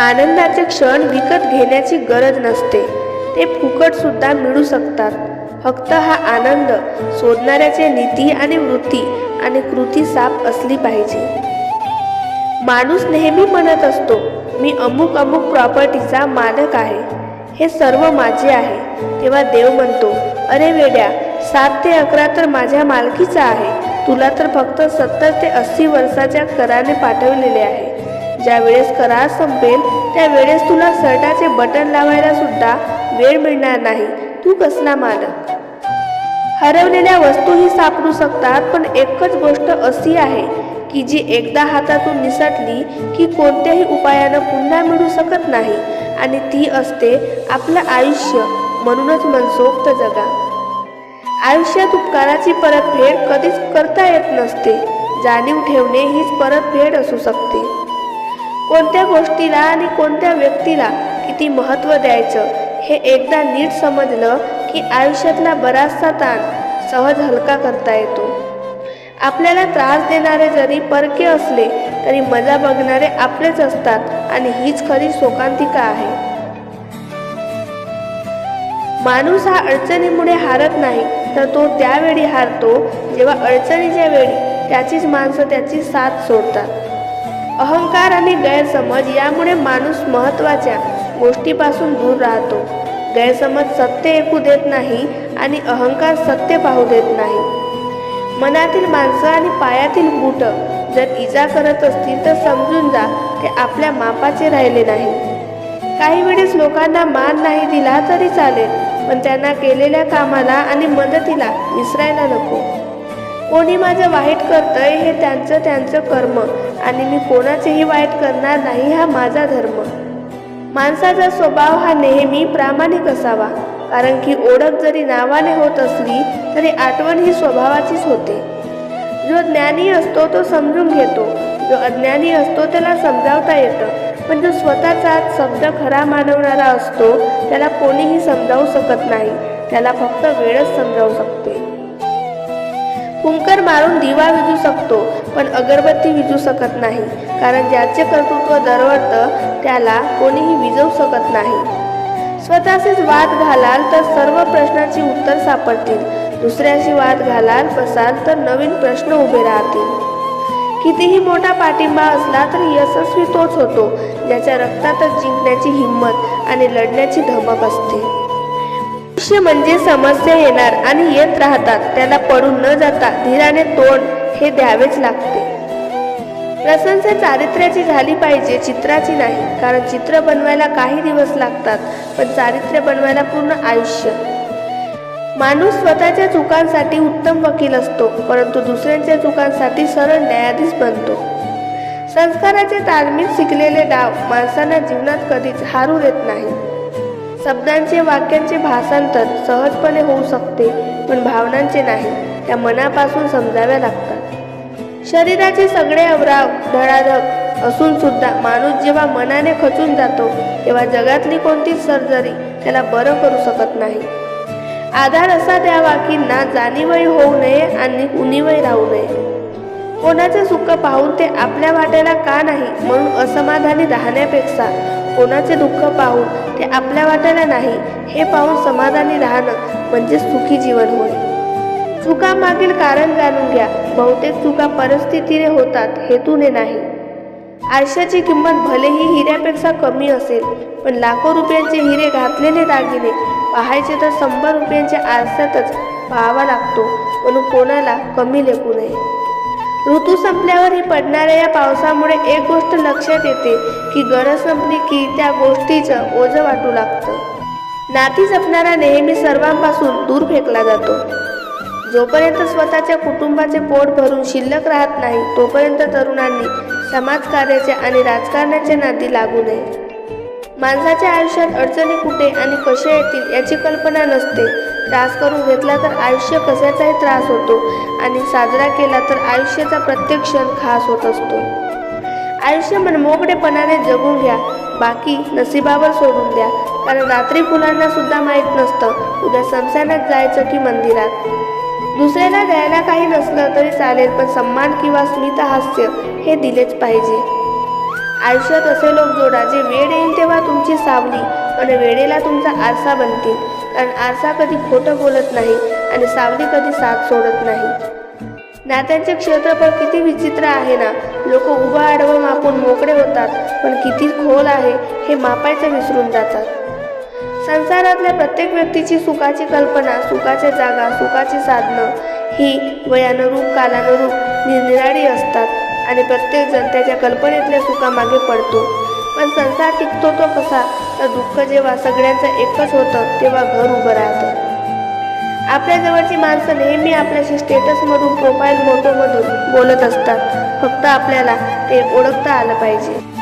आनंदाचे क्षण विकत घेण्याची गरज नसते. ते फुकट सुद्धा मिळू शकतात. फक्त हा आनंद शोधणाऱ्याचे नीती आणि वृत्ती आणि कृती साफ असली पाहिजे. माणूस नेहमी म्हणत असतो मी अमुक अमुक प्रॉपर्टीचा मालक आहे. हे सर्व माझे आहे. तेव्हा देव म्हणतो अरे वेड्या सात ते अकरा तर माझ्या मालकीचा आहे. तुला तर फक्त सत्तर ते अस्सी वर्षाच्या कराने पाठवलेले आहे. ज्या वेळेस करार संपेल त्यावेळेस तुला शर्टाचे बटन लावायला सुद्धा वेळ मिळणार नाही. तू कसला मालक? हरवलेल्या वस्तूही सापडू शकतात पण एकच गोष्ट अशी आहे की जी एकदा हातातून निसटली की कोणत्याही उपायानं पुन्हा मिळू शकत नाही आणि ती असते आपलं आयुष्य म्हणूनच मनसोक्त जगा. आयुष्यात उपकाराची परतफेड कधीच करता येत नसते. जाणीव ठेवणे हीच परतफेड असू शकते. कोणत्या गोष्टीला आणि कोणत्या व्यक्तीला किती महत्त्व द्यायचं हे एकदा नीट समजलं की आयुष्यातला बराचसा ताण सहज हलका करता येतो. आपल्याला त्रास देणारे जरी परके असले तरी मजा बघणारे आपलेच असतात आणि हीच खरी शोकांतिका आहे. माणूस हा अडचणीमुळे हारत नाही तर तो त्यावेळी हारतो जेव्हा अडचणीच्या वेळी त्याचीच माणसं त्याची साथ सोडतात. अहंकार आणि गैरसमज यामुळे माणूस महत्त्वाच्या गोष्टीपासून दूर राहतो. गैरसमज सत्य ऐकू देत नाही आणि अहंकार सत्य पाहू देत नाही. मनातील माणसं आणि पायातील बूट जर इजा करत असतील तर समजून जा ते आपल्या मापाचे राहिले नाही काही वेळेस लोकांना मान नाही दिला तरी चालेल पण त्यांना केलेल्या कामाला आणि मदतीला विसरायला नको. कोणी माझं वाईट करतंय हे त्यांचं त्यांचं कर्म. आणि मी कोणाचेही वाईट करणार नाही हा माझा धर्म. माणसाचा स्वभाव हा नेहमी प्रामाणिक असावा. कारण की ओळख जरी नावाने होत असली तरी आठवण ही स्वभावाचीच होते. जो ज्ञानी असतो तो समजून घेतो. जो अज्ञानी असतो त्याला समजावता येतं. पण जो स्वतःचा शब्द खरा मानवणारा असतो त्याला कोणीही समजावू शकत नाही. त्याला फक्त वेळच समजावू शकते. हुंकर मारून दिवा विजू शकतो पण अगरबत्ती विजू शकत नाही कारण ज्याचे कर्तृत्व दरवडतं त्याला कोणीही विजवू शकत नाही. स्वतःशीच वाद घालाल तर सर्व प्रश्नाची उत्तर सापडतील दुसऱ्याशी वाद घालाल बसाल तर नवीन प्रश्न उभे राहतील. कितीही मोठा पाठिंबा असला तरी यशस्वी तोच होतो ज्याच्या रक्तातच जिंकण्याची हिंमत आणि लढण्याची धमक असते. आयुष्य म्हणजे समस्या येणार आणि येत राहतात. त्याला पडून न जाता धीराने तोंड हे द्यावेच लागते. प्रशंसा चारित्र्याची झाली पाहिजे चित्राची नाही. कारण चित्र बनवायला काही दिवस लागतात पण चारित्र्य बनवायला पूर्ण आयुष्य. माणूस स्वतःच्या चुकांसाठी उत्तम वकील असतो परंतु दुसऱ्यांच्या चुकांसाठी सरळ न्यायाधीश बनतो. संस्काराचे तालमीत शिकलेले डाव माणसांना जीवनात कधीच हारू देत नाही. शब्दांचे वाक्यांचे भाषांतर सहजपणे होऊ शकते पण भावनांचे नाही त्या मनापासून समजाव्या लागतात. शरीराचे सगळे अवराव धडाधक असून सुद्धा माणूस जेव्हा मनाने खचून जातो तेव्हा जगातली कोणतीच सर्जरी त्याला बरं करू शकत नाही. आधार असा द्यावा की ना जाणीवही होऊ नये आणि उणीवही राहू नये. कोणाचे सुख पाहून ते आपल्या वाट्याला का नाही म्हणून असमाधानी राहण्यापेक्षा कोणाचे दुःख पाहून ते आपल्या वाट्याला नाही हे पाहून समाधानी राहणं म्हणजे सुखी जीवन होय. चुकामागील कारण जाणून घ्या. बहुतेक चुका परिस्थितीने होतात हेतूने नाही. आयुष्याची किंमत भलेही हिऱ्यापेक्षा कमी असेल पण लाखो रुपयांचे हिरे घातलेले दागिने पाहायचे तर शंभर रुपयांच्या आरशातच पाहावा लागतो म्हणून कोणाला कमी लेखू नये. ऋतू संपल्यावरही पडणाऱ्या या पावसामुळे एक गोष्ट लक्षात येते की गरज संपली की त्या गोष्टीचं ओझं वाटू लागतं. नाती जपणारा नेहमी सर्वांपासून दूर फेकला जातो. जोपर्यंत स्वतःच्या कुटुंबाचे पोट भरून शिल्लक राहत नाही तोपर्यंत तरुणांनी समाजकार्याचे आणि राजकारणाचे नाती लागू नये. माणसाच्या आयुष्यात अडचणी कुठे आणि कशा येतील याची कल्पना नसते. त्रास करून घेतला तर आयुष्य कशाचाही त्रास होतो. आणि साजरा केला तर आयुष्याचा प्रत्येक क्षण खास होत असतो. आयुष्य मनमोकळेपणाने जगून घ्या. बाकी नशिबावर सोडून द्या. कारण रात्री फुलांना सुद्धा माहीत नसतं. उद्या समसानात जायचं की मंदिरात. दुसऱ्याला द्यायला काही नसलं तरी चालेल पण सन्मान किंवा स्मितहास्य हे दिलेच पाहिजे. आयुष्यात असे लोक जोडा जे वेळ येईल तेव्हा तुमची सावली आणि वेळेला तुमचा आरसा बनतील. कारण आरसा कधी खोटं बोलत नाही आणि सावली कधी साथ सोडत नाही. नात्यांचे क्षेत्रफळ किती विचित्र आहे ना? लोक उभं आडवं मापून मोकळे होतात पण किती खोल आहे हे मापायचं विसरून जातात. संसारातल्या प्रत्येक व्यक्तीची सुखाची कल्पना सुखाच्या जागा सुखाची साधनं ही वयानुरूप कालानुरूप निरनिराळी असतात आणि प्रत्येकजण त्याच्या कल्पनेतल्या सुखामागे पडतो. पण संसार टिकतो तो कसा? तर दुःख जेव्हा सगळ्यांचं एकच होतं तेव्हा घर उभं राहतं. आपल्या जवळची माणसं नेहमी आपल्याशी स्टेटसमधून प्रोफाईल फोटोमधून बोलत असतात. फक्त आपल्याला ते ओळखता आलं पाहिजे.